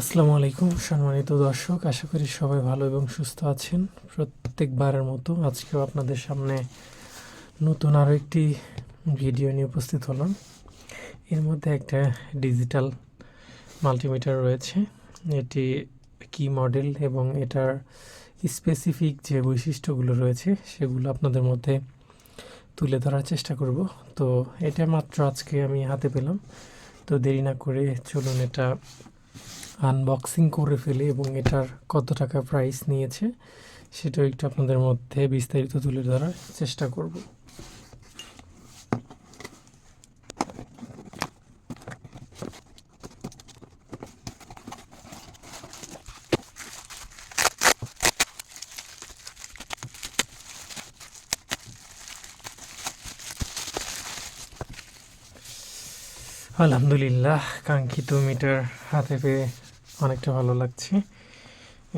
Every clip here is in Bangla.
আসসালামু আলাইকুম, সম্মানিত দর্শক। আশা করি সবাই ভালো এবং সুস্থ আছেন। প্রত্যেকবারের মতো আজকেও আপনাদের সামনে নতুন আরও একটি ভিডিও নিয়ে উপস্থিত হলাম। এর মধ্যে একটা ডিজিটাল মাল্টিমিটার রয়েছে। এটি কি মডেল এবং এটার স্পেসিফিক যে বৈশিষ্ট্যগুলো রয়েছে, সেগুলো আপনাদের মধ্যে তুলে ধরার চেষ্টা করব। তো এটা মাত্র আজকে আমি হাতে পেলাম। তো দেরি না করে চলুন এটা আনবক্সিং করে ফেলি এবং এটার কত টাকা প্রাইস নিয়েছে, সেটাও একটু আপনাদের মধ্যে বিস্তারিত তুলে ধরার চেষ্টা করব। আলহামদুলিল্লাহ, কাঙ্ক্ষিত মিটার হাতে পেয়ে অনেকটা ভালো লাগছে।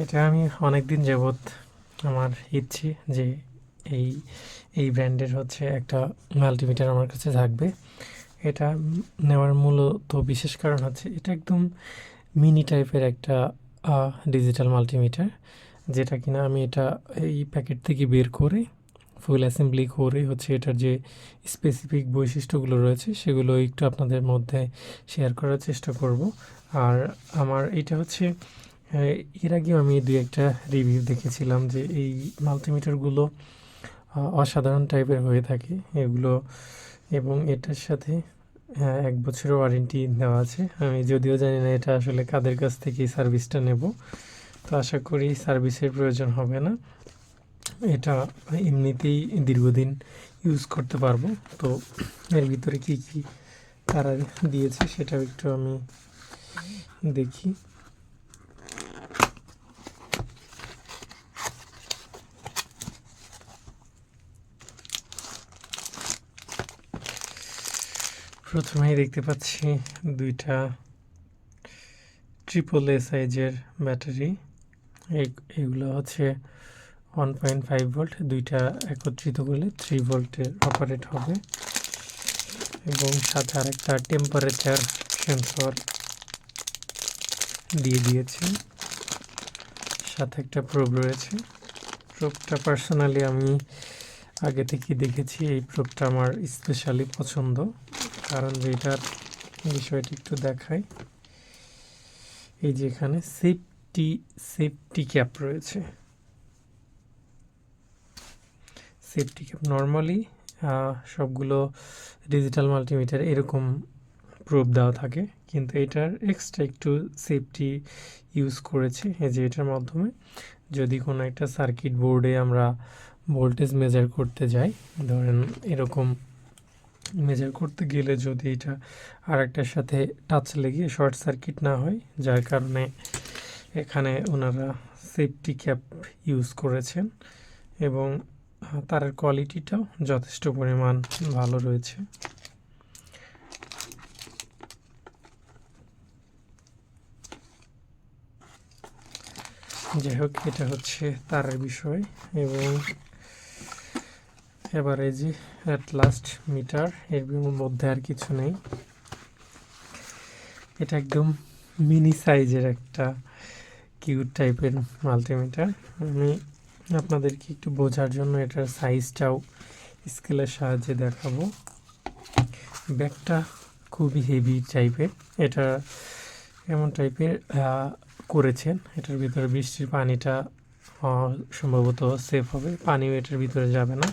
এটা আমি অনেক দিন যাবৎ আমার ইচ্ছে যে এই এই ব্র্যান্ডের হচ্ছে একটা মাল্টিমিটার আমার কাছে থাকবে। এটা নেওয়ার মূলত বিশেষ কারণ হচ্ছে এটা একদম মিনি টাইপের একটা ডিজিটাল মাল্টিমিটার যেটা কিনা আমি এটা এই প্যাকেট থেকে বের করে ফুল অ্যাসেম্বলি করে হচ্ছে এটার যে স্পেসিফিক বৈশিষ্ট্যগুলো রয়েছে সেগুলো একটু আপনাদের মধ্যে শেয়ার করার চেষ্টা করব। আর আমার এটা হচ্ছে এর আগেও আমি দুই একটা রিভিউ দেখেছিলাম যে এই মাল্টিমিটারগুলো অসাধারণ টাইপের হয়ে থাকে এগুলো এবং এটার সাথে এক বছরের ওয়ারেন্টি দেওয়া আছে। আমি যদিও জানি না এটা আসলে কাদের কাছ থেকে সার্ভিসটা নেব, তো আশা করি সার্ভিসের প্রয়োজন হবে না। এটা এমনিতেই দীর্ঘদিন ইউজ করতে পারব, তো এর ভিতরে কি কি তারা দিয়েছে সেটাও একটু আমি দেখি। প্রথমেই দেখতে পাচ্ছি দুইটা ট্রিপল এ সাইজের ব্যাটারি এগুলো হচ্ছে ওয়ান পয়েন্ট ফাইভ ভোল্ট দুইটা একত্রিত করলে থ্রি ভোল্টের অপারেট হবে। এবং সাথে আরেকটা টেম্পারেচার সেন্সর দিয়ে দিয়েছে। সাথে একটা প্রোব রয়েছে। প্রোবটা পার্সোনালি আমি আগে থেকে দেখেছি, এই প্রোবটা আমার স্পেশালি পছন্দ। কারণ এটার বিষয়টি একটু দেখাই। এই যে এখানে সেফটি সেফটি ক্যাপ রয়েছে। সেফটি ক্যাপ নর্মালি সবগুলো ডিজিটাল মাল্টিমিটার এরকম প্রুফ দেওয়া থাকে, কিন্তু এটার এক্সট্রা একটু সেফটি ইউজ করেছে, এই যে এটার মাধ্যমে। যদি কোনো একটা সার্কিট বোর্ডে আমরা ভোল্টেজ মেজার করতে যাই, ধরেন এরকম মেজার করতে গেলে যদি এটা আর একটার সাথে টাচ লেগে শর্ট সার্কিট না হয়, যার কারণে এখানে ওনারা সেফটি ক্যাপ ইউজ করেছেন এবং তারের কোয়ালিটিটাও যথেষ্ট পরিমাণ ভালো রয়েছে। যাই হোক, এটা হচ্ছে তারের বিষয় এবং এবার এই যে অ্যাট লাস্ট মিটার এর মধ্যে আর কিছু নেই। এটা একদম মিনি সাইজের একটা কিউট টাইপের মাল্টিমিটার আমি আপনাদেরকে একটু বোঝার জন্য এটার সাইজটাও স্কেলের সাহায্যে দেখাবো। ব্যাগটা খুবই হেভি টাইপের এটা এমন টাইপের করেছেন, এটার ভিতরে বৃষ্টির পানিটা সম্ভবত সেফ হবে, পানিও এটার ভিতরে যাবে না।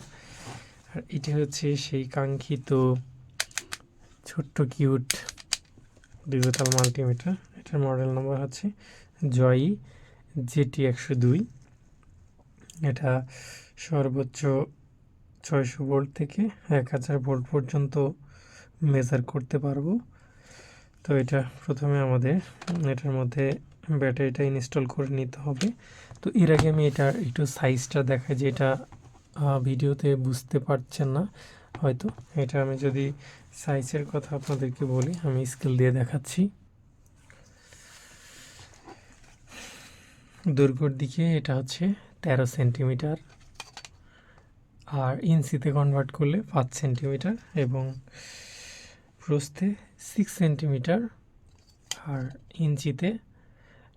আর এটা হচ্ছে সেই কাঙ্ক্ষিত ছোট্ট কিউট ডিজিটাল মাল্টিমিটার, এটার মডেল নাম্বার হচ্ছে জয়ী জেটি একশো দুই। এটা সর্বোচ্চ ছয়শো ভোল্ট থেকে এক হাজার ভোল্ট পর্যন্ত মেজার করতে পারব। তো এটা প্রথমে আমাদের, এটার মধ্যে ব্যাটারিটা ইনস্টল করে নিতে হবে। তো এর আগে আমি এটা একটু সাইজটা দেখাই যে এটা ভিডিওতে বুঝতে পারছেন না হয়তো। এটা আমি যদি সাইজের কথা আপনাদেরকে বলি, আমি স্কেল দিয়ে দেখাচ্ছি। দৈর্ঘ্যর দিকে এটা হচ্ছে তেরো সেন্টিমিটার আর ইঞ্চিতে কনভার্ট করলে পাঁচ সেন্টিমিটার এবং প্রস্থে সিক্স সেন্টিমিটার আর ইঞ্চিতে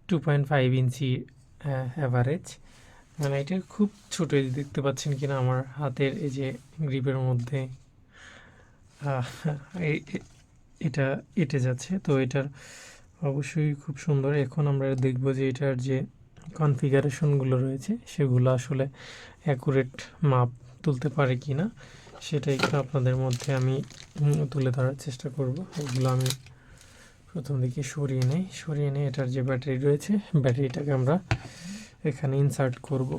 two point five inch average মানে এটা খুব ছোটো দেখতে পাচ্ছেন কিনা আমার হাতের, এই যে গ্রিপের মধ্যে। এটা এটে যাচ্ছে, তো এটার অবশ্যই খুব সুন্দর। এখন আমরা দেখব যে এটার যে কনফিগারেশনগুলো রয়েছে, সেগুলো আসলে অ্যাকুরেট মাপ তুলতে পারে কি না সেটা একটু আপনাদের মধ্যে আমি তুলে ধরার চেষ্টা করব। এগুলো আমি প্রথম দিকে সরিয়ে নেই। সরিয়ে নিয়ে এটার যে ব্যাটারি রয়েছে, ব্যাটারিটাকে আমরা এখানে ইনসার্ট করব।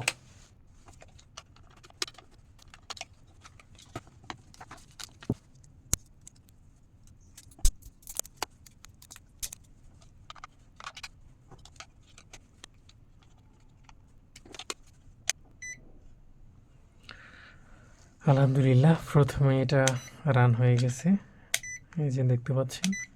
আলহামদুলিল্লাহ, প্রথমে এটা রান হয়ে গেছে। এই যে দেখতে পাচ্ছেন।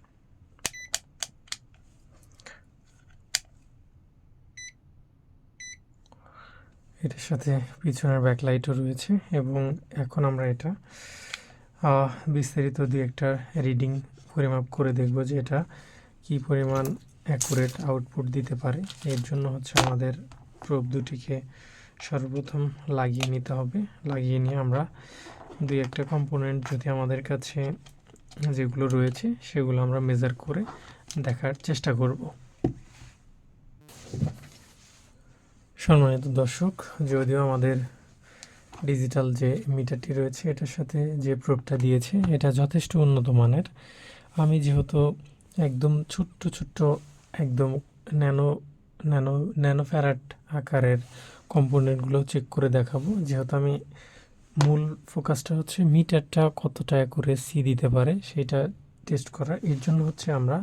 সাথে পিছনের ব্যাকলাইটও রয়েছে এবং এখন আমরা এটা বিস্তারিত দু একটা রিডিং পরিমাপ করে দেখব যে এটা কি পরিমাণ অ্যাকুরেট আউটপুট দিতে পারে। এর জন্য হচ্ছে আমাদের প্রোব দুটিকে সর্বপ্রথম লাগিয়ে নিতে হবে। লাগিয়ে নিয়ে আমরা দুই একটা কম্পোনেন্ট যদি আমাদের কাছে যেগুলো রয়েছে সেগুলো আমরা মেজার করে দেখার চেষ্টা করব। সম্মানিত দর্শক, যদিও আমাদের ডিজিটাল যে মিটারটি রয়েছে, এটার সাথে যে প্রোবটা দিয়েছে, এটা যথেষ্ট উন্নত মানের। আমি যেহেতু একদম ছোট্ট ছোট্ট, একদম ন্যানো ন্যানো ন্যানো ফ্যারাট আকারের কম্পোনেন্টগুলো চেক করে দেখাবো। যেহেতু আমি মূল ফোকাসটা হচ্ছে মিটারটা কতটা করে সি দিতে পারে, সেটা টেস্ট করা এর জন্য হচ্ছে আমরা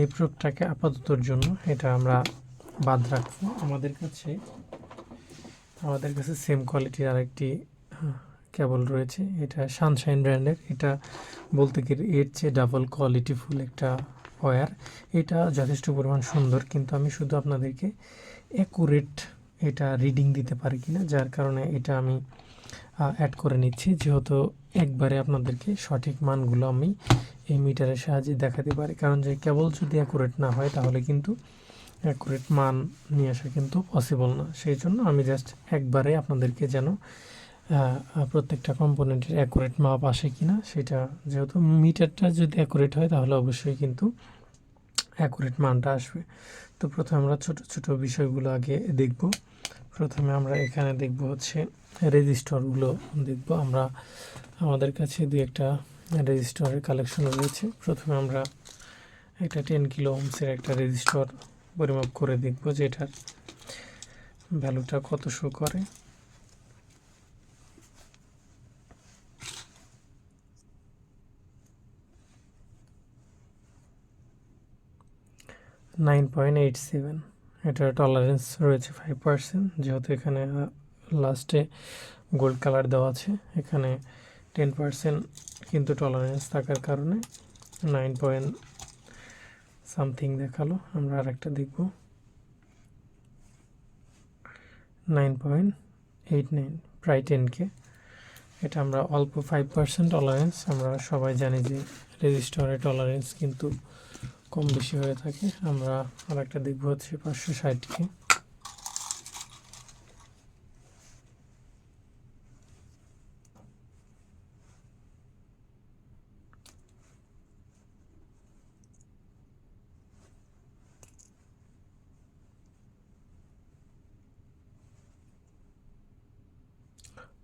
এই প্রোবটাকে আপাততর জন্য এটা আমরা বাদ রাখব। আমাদের কাছে আমাদের কাছে সেম কোয়ালিটির আরেকটি কেবল রয়েছে। এটা সানশাইন ব্র্যান্ডের এটা বলতে গেলে এর চেয়ে ডাবল কোয়ালিটি ফুল একটা ওয়্যার এটা যথেষ্ট পরিমাণ সুন্দর, কিন্তু আমি শুধু আপনাদেরকে অ্যাকুরেট এটা রিডিং দিতে পারি কিনা, যার কারণে এটা আমি অ্যাড করে নিচ্ছি। যেহেতু একবারে আপনাদেরকে সঠিক মানগুলো আমি এই মিটারের সাহায্যে দেখাতে পারি। কারণ যে কেবল যদি অ্যাকুরেট না হয়, তাহলে কিন্তু অ্যাকুরেট মান নিয়ে আসা কিন্তু পসিবল না। সেই জন্য আমি জাস্ট একবারে আপনাদেরকে যেন প্রত্যেকটা কম্পোনেন্টের অ্যাকুরেট মাপ আসে কি না সেটা যেহেতু মিটারটা যদি অ্যাকুরেট হয়, তাহলে অবশ্যই কিন্তু অ্যাকুরেট মানটা আসবে। তো প্রথমে আমরা ছোট ছোট বিষয়গুলো আগে দেখব। প্রথমে আমরা এখানে দেখব হচ্ছে রেজিস্টরগুলো দেখব। আমরা আমাদের কাছে দুই একটা রেজিস্টরের কালেকশন রয়েছে। প্রথমে আমরা একটা টেন কিলো ওমসের একটা রেজিস্টর পরিমাপ করে দেখব যে এটার ভ্যালুটা কত শো করে। নাইন পয়েন্ট এইট সেভেন এটার টলারেন্স রয়েছে ফাইভ পার্সেন্ট যেহেতু এখানে লাস্টে গোল্ড কালার দেওয়া আছে, এখানে টেন পার্সেন্ট কিন্তু টলারেন্স থাকার কারণে নাইন পয়েন্ট সামথিং দেখাল, আমরা আর একটা দেখব। নাইন পয়েন্ট এইট নাইন, প্রায় টেনকে এটা আমরা অল্প ফাইভ পার্সেন্ট টলারেন্স আমরা সবাই জানি যে রেজিস্টরে টলারেন্স কিন্তু কম বেশি হয়ে থাকে। আমরা আর একটা দেখব হচ্ছে পাঁচশো ষাটকে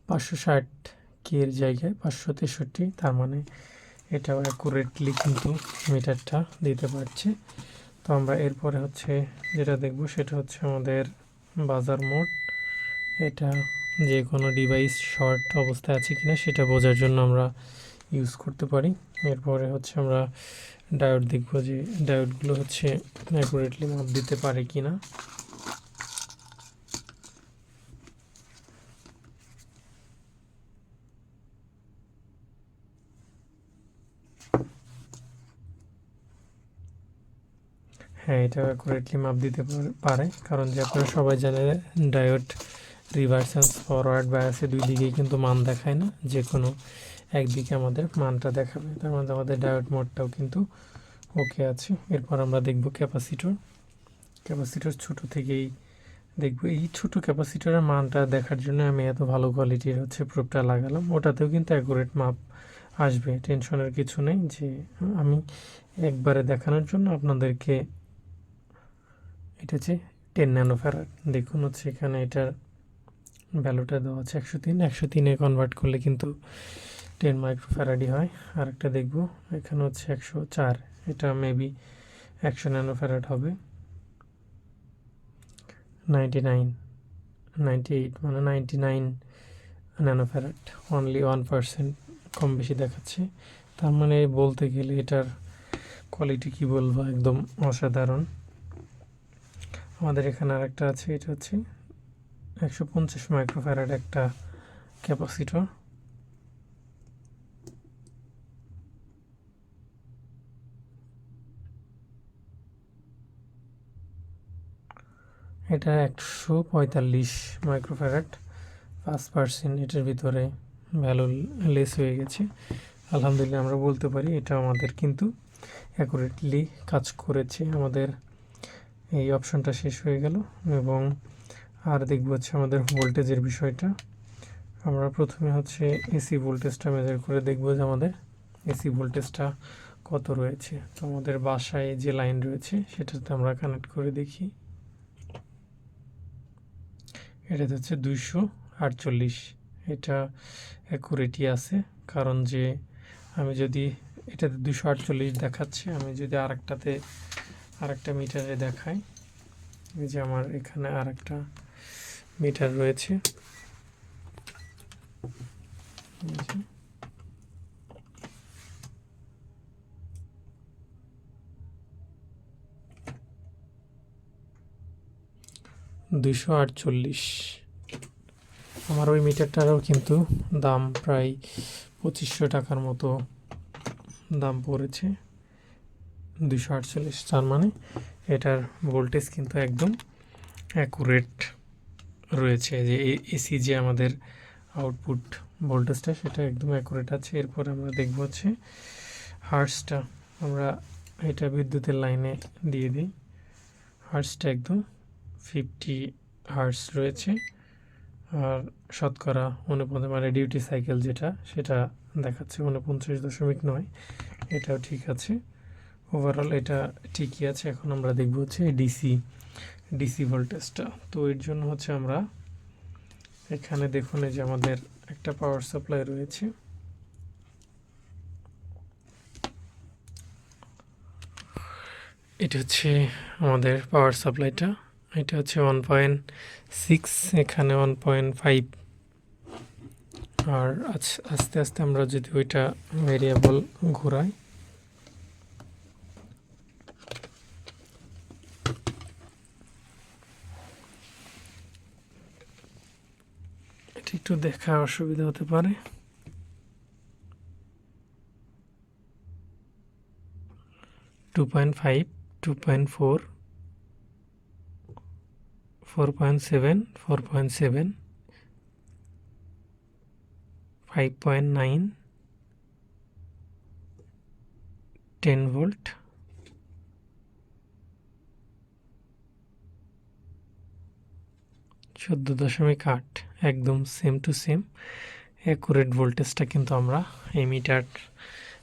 পাঁচশো ষাট কের জায়গায় পাঁচশো তেষট্টি, তার মানে এটাও অ্যাকুরেটলি কিন্তু মিটারটা দিতে পারছে। তো আমরা এরপরে হচ্ছে যেটা দেখব, সেটা হচ্ছে আমাদের বাজার মোড। এটা যে কোনো ডিভাইস শর্ট অবস্থায় আছে কিনা সেটা বোঝার জন্য আমরা ইউজ করতে পারি। এরপরে হচ্ছে আমরা ডায়োড দেখব যে ডায়োডগুলো হচ্ছে অ্যাকুরেটলি মাপ দিতে পারে কিনা। হ্যাঁ এটা অ্যাকুরেটলি মাপ দিতে পারে কারণ যে আপনারা সবাই জানেন ডায়োড রিভার্স ফরওয়ার্ড বায়াসে দুই দিকেই কিন্তু মান দেখায় না। যে কোনো একদিকে আমাদের মানটা দেখাবে। তার মধ্যে আমাদের ডায়োড মোডটাও কিন্তু ওকে আছে। এরপর আমরা দেখব ক্যাপাসিটর ক্যাপাসিটর ছোট থেকেই দেখব। এই ছোট ক্যাপাসিটরের মানটা দেখার জন্য আমি এত ভালো কোয়ালিটির হচ্ছে প্রুফটা লাগালাম। ওটাতেও কিন্তু অ্যাকুরেট মাপ আসবে। টেনশনের কিছু নেই যে আমি একবারে দেখানোর জন্য আপনাদেরকে এটা হচ্ছে টেন ন্যানো ফ্যারাড দেখুন হচ্ছে এখানে এটার ভ্যালুটা দেওয়া আছে একশো তিন। একশো তিনে কনভার্ট করলে কিন্তু টেন মাইক্রো ফ্যারাডই হয়। আর একটা দেখব, এখানে হচ্ছে একশো চার। এটা মেবি একশো ন্যানো ফ্যারাড হবে। নাইনটি নাইন নাইনটি এইট মানে ninety nine nano farad only one percent কম বেশি দেখাচ্ছে। তার মানে বলতে গেলে এটার কোয়ালিটি কি বলব? একদম অসাধারণ। আমাদের এখানে আর একটা আছে, এটা হচ্ছে একশো পঞ্চাশ মাইক্রোফ্যারাড একটা ক্যাপাসিটর। এটা একশো পঁয়তাল্লিশ মাইক্রোফ্যারাড পাঁচ পার্সেন্ট এটার ভিতরে ভ্যালু লেস হয়ে গেছে। আলহামদুলিল্লাহ আমরা বলতে পারি এটা আমাদের কিন্তু অ্যাকুরেটলি কাজ করেছে আমাদের এই অপশনটা শেষ হয়ে গেল এবং আর দেখব হচ্ছে আমাদের ভোল্টেজের বিষয়টা। আমরা প্রথমে হচ্ছে এসি ভোল্টেজটা মেজার করে দেখব যে আমাদের এসি ভোল্টেজটা কত রয়েছে। তো আমাদের বাসায় যে লাইন রয়েছে সেটাতে আমরা কানেক্ট করে দেখি। এটাতে হচ্ছে দুইশো আটচল্লিশ। এটা অ্যাকুরেটই আছে, কারণ যে আমি যদি এটাতে দুশো আটচল্লিশ দেখাচ্ছে, আমি যদি আরেকটাতে আরেকটা মিটারে এই যে আমার এখানে আরেকটা মিটার রয়েছে। দুশো আটচল্লিশ। আমার ওই মিটারটারও কিন্তু দাম প্রায় পঁচিশশো টাকার মতো দাম পড়েছে। দুশো আটচল্লিশ, তার মানে এটার ভোল্টেজ কিন্তু একদম অ্যাকুরেট রয়েছে। যে এসি যে আমাদের আউটপুট ভোল্টেজটা সেটা একদম অ্যাকুরেট আছে। এরপর আমরা দেখব হচ্ছে হার্সটা আমরা এটা বিদ্যুতের লাইনে দিয়ে দিই। হার্সটা একদম ফিফটি হার্স রয়েছে। আর শতকরা উনপঞ্চাশ মানে ডিউটি সাইকেল যেটা, সেটা দেখাচ্ছে উনপঞ্চাশ দশমিক নয়। এটাও ঠিক আছে। ওভারঅল এটা ঠিকই আছে, এখন আমরা দেখব হচ্ছে ডিসি ডিসি ভোল্টেজটা তো এর জন্য হচ্ছে আমরা এখানে দেখুন এই যে আমাদের একটা পাওয়ার সাপ্লাই রয়েছে। এটা হচ্ছে আমাদের পাওয়ার সাপ্লাইটা এটা হচ্ছে ওয়ান পয়েন্ট সিক্স এখানে ওয়ান পয়েন্ট ফাইভ আর আস্তে আস্তে আমরা যদি ওইটা ভেরিয়েবল ঘোরাই এটা একটু দেখা অসুবিধা হতে পারে। Two point five two point four four point seven four point seven five point nine ten volt চোদ্দ দশমিক আট, একদম সেম টু সেম অ্যাকুরেট ভোল্টেজটা কিন্তু আমরা এই মিটার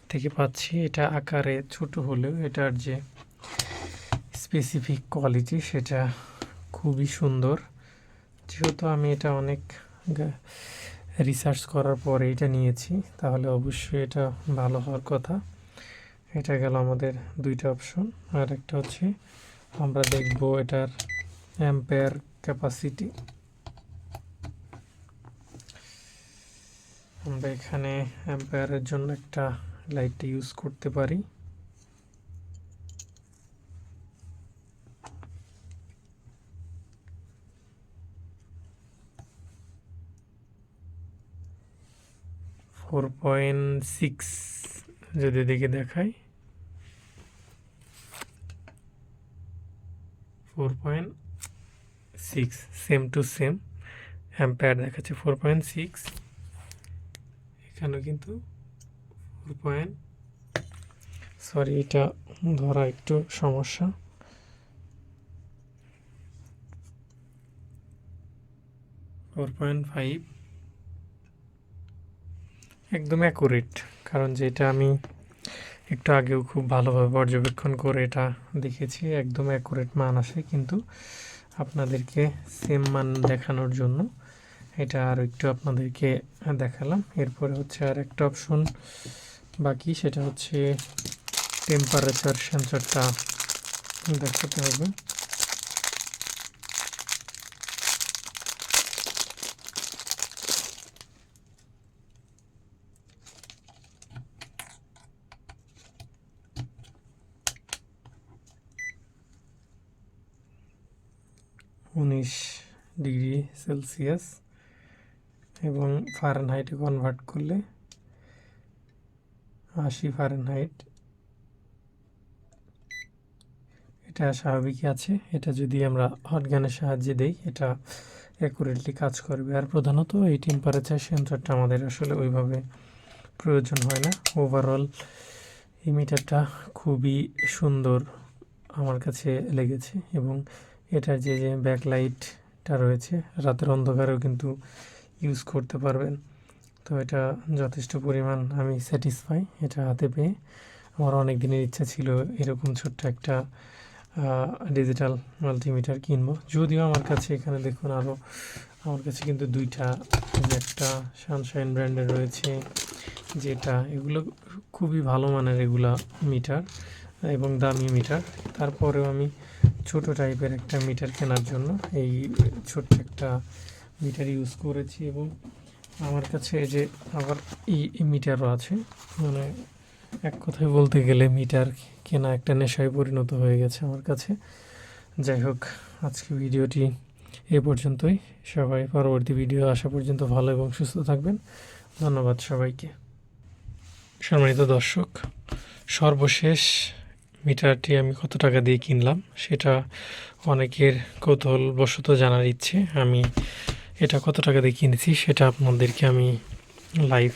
থেকে পাচ্ছি। এটা আকারে ছোট হলেও এটার যে স্পেসিফিক কোয়ালিটি সেটা খুবই সুন্দর। যেহেতু আমি এটা অনেক রিসার্চ করার পরে এটা নিয়েছি, তাহলে অবশ্যই এটা ভালো হওয়ার কথা। এটা গেল আমাদের দুইটা অপশন আর একটা হচ্ছে আমরা দেখব এটার অ্যাম্পেয়ার ক্যাপাসিটি আমরা এখানে অ্যাম্পায়ারের জন্য একটা লাইটটা ইউজ করতে পারি। ফোর পয়েন্ট সিক্স যদি দিকে দেখাই। Four point six same to same ampere দেখাচ্ছে ফোর পয়েন্ট সিক্স এখানেও কিন্তু ফোর পয়েন্ট সরি এটা ধরা একটু সমস্যা। ফোর পয়েন্ট ফাইভ একদম অ্যাকুরেট কারণ যেটা আমি একটু আগেও খুব ভালোভাবে পর্যবেক্ষণ করে এটা দেখেছি, একদম অ্যাকুরেট মান আসে, কিন্তু আপনাদেরকে সেম মান দেখানোর জন্য এটা আর একটু আপনাদেরকে দেখালাম। এরপরে হচ্ছে আর একটা অপশন বাকি, সেটা হচ্ছে টেম্পারেচার সেন্সরটা দেখাতে হবে। উনিশ ডিগ্রি সেলসিয়াস এবং ফারেনহাইটে কনভার্ট করলে আশি ফারেনহাইট এটা স্বাভাবিকই আছে। এটা যদি আমরা হটগানের সাহায্যে দেই, এটা অ্যাকুরেটলি কাজ করবে। আর প্রধানত এই টেম্পারেচার সেন্সরটা আমাদের আসলে ওইভাবে প্রয়োজন হয় না। ওভারঅল এই মিটারটা খুবই সুন্দর আমার কাছে লেগেছে এবং এটার যে যে ব্যাকলাইটটা রয়েছে, রাতের অন্ধকারেও কিন্তু ইউজ করতে পারবেন। তো এটা যথেষ্ট পরিমাণ আমি স্যাটিসফাই এটা হাতে পেয়ে। আমার অনেক দিনের ইচ্ছা ছিল এরকম ছোট্ট একটা ডিজিটাল মাল্টিমিটার কিনবো। যদিও আমার কাছে এখানে দেখুন আরও আমার কাছে কিন্তু দুইটা একটা সানশাইন ব্র্যান্ডের রয়েছে, যেটা এগুলো খুবই ভালো মানের এগুলা মিটার এবং দামি মিটার তারপরেও আমি ছোট টাইপের একটা মিটার কেনার জন্য এই ছোট্ট একটা মিটার ইউজ করেছি এবং আমার কাছে যে আবার এই মিটারও আছে। মানে এক কথায় বলতে গেলে মিটার কেনা একটা নেশায় পরিণত হয়ে গেছে আমার কাছে। যাই হোক, আজকে ভিডিওটি এ পর্যন্তই। সবাই পরবর্তী ভিডিও আসা পর্যন্ত ভালো এবং সুস্থ থাকবেন। ধন্যবাদ সবাইকে। সম্মানিত দর্শক, সর্বশেষ মিটারটি আমি কত টাকা দিয়ে কিনলাম, সেটা অনেকের কৌতূহলবশত জানার ইচ্ছে। আমি এটা কত টাকা দিয়ে কিনেছি সেটা আপনাদেরকে আমি লাইভ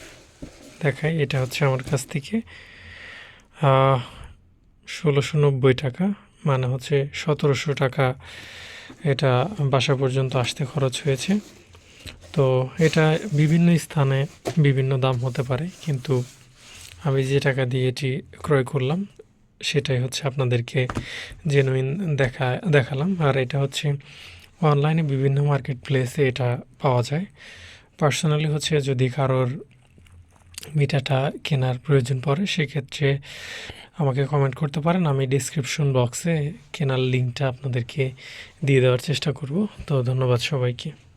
দেখাই। এটা হচ্ছে আমার কাছ থেকে ষোলোশো নব্বই টাকা মানে হচ্ছে সতেরোশো টাকা এটা বাসা পর্যন্ত আসতে খরচ হয়েছে। তো এটা বিভিন্ন স্থানে বিভিন্ন দাম হতে পারে, কিন্তু আমি যে টাকা দিয়ে এটি ক্রয় করলাম সেটাই হচ্ছে আপনাদেরকে জেনুইন দেখা, দেখালাম। আর এটা হচ্ছে অনলাইনে বিভিন্ন মার্কেট প্লেসে এটা পাওয়া যায়। পার্সোনালি হচ্ছে যদি কারোর মিটাটা কেনার প্রয়োজন পড়ে, সেক্ষেত্রে আমাকে কমেন্ট করতে পারেন। আমি ডিসক্রিপশন বক্সে কেনার লিঙ্কটা আপনাদেরকে দিয়ে দেওয়ার চেষ্টা করব। তো ধন্যবাদ সবাইকে।